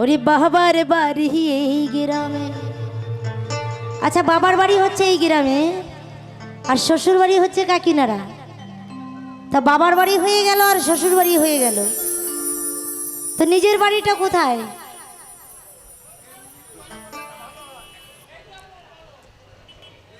ওরে বাবার বাড়ি এই গ্রামে। আচ্ছা বাবার বাড়ি হচ্ছে এই গ্রামে, আর শ্বশুর বাড়ি হচ্ছে কাকিনারা তা বাবার বাড়ি হয়ে গেল আর শ্বশুর বাড়ি হয়ে গেল। তো নিজের বাড়িটা কোথায়?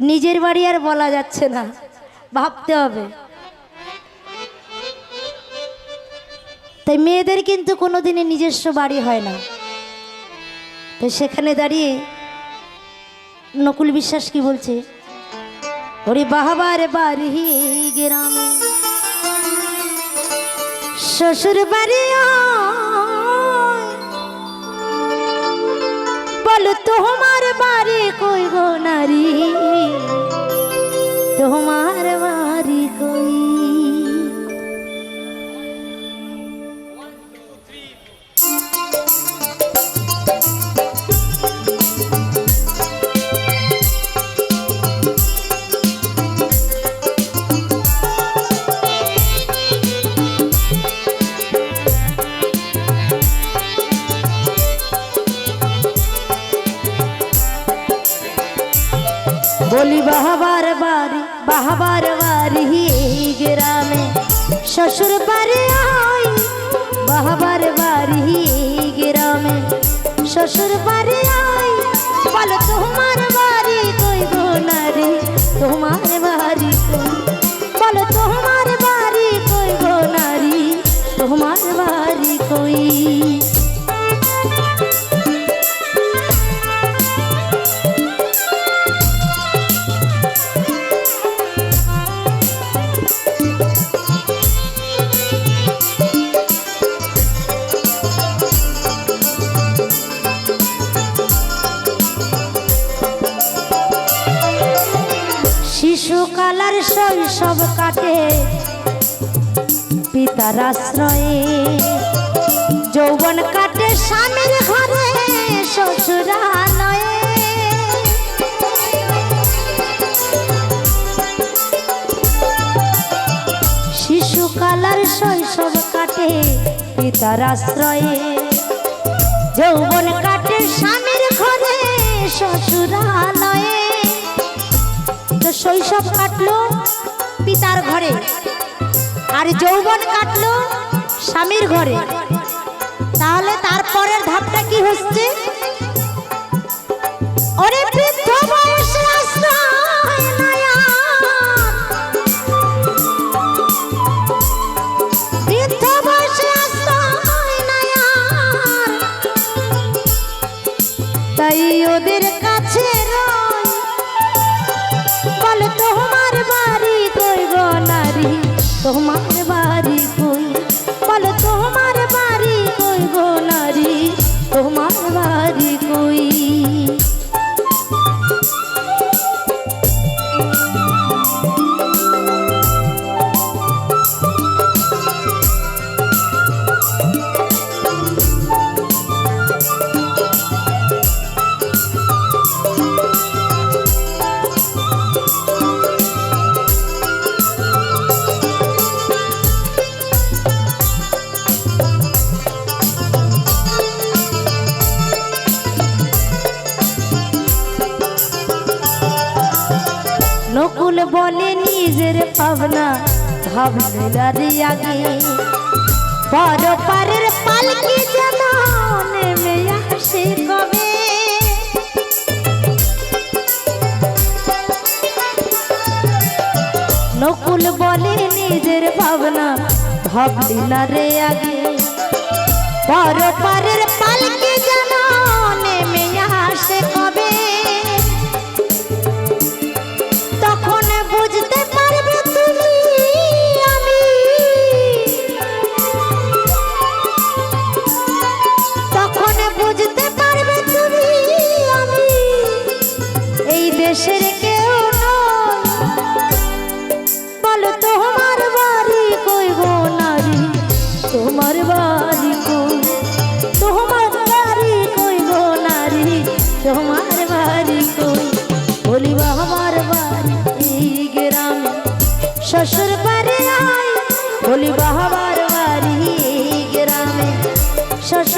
নিজের বাড়ি আর বলা যাচ্ছে না, ভাবতে হবে। তাই মেয়েদের কিন্তু কোনোদিনই নিজস্ব বাড়ি হয় না। তো সেখানে দাঁড়িয়ে নকুল বিশ্বাস কি বলছে ওরে বাহাবার বাড়ি গ্রামে, শ্বশুর বাড়ি। বলো তোমার বাড়ি কই গো নারী, তোমার বাড়ি কই বলি, বাহাবার বাড়ি বাহাবার বাড়ি এই গ্রামে। শ্বশুর বাড়ি আই বাহাবার বাড়ি এই গ্রামে। শ্বশুর বাড়ি আই শিশুকালার শৈশব কাটে পিতার আশ্রয়ে যৌবন কাটে স্বামীর ঘরে শ্বশুরালয়ে শিশুকালার শৈশব কাটে পিতার আশ্রয়ে। যৌবন কাটে স্বামীর ঘরে শ্বশুরালয়ে শৈশব কাটলো পিতার ঘরে। আর যৌবন কাটলো স্বামীর ঘরে। তাহলে তারপরের ধাপটা কি হচ্ছে। তাই ওদের তোমার বাড়ি কই? বল তোমার বাড়ি কই গো নারী? তোমার বাড়ি কই? নকুল বলে নিজের ভাবনা ভাবনার পালকি নকুল বলে নিজের ভাবনা ভাবলি না রে আগে। বড় পারের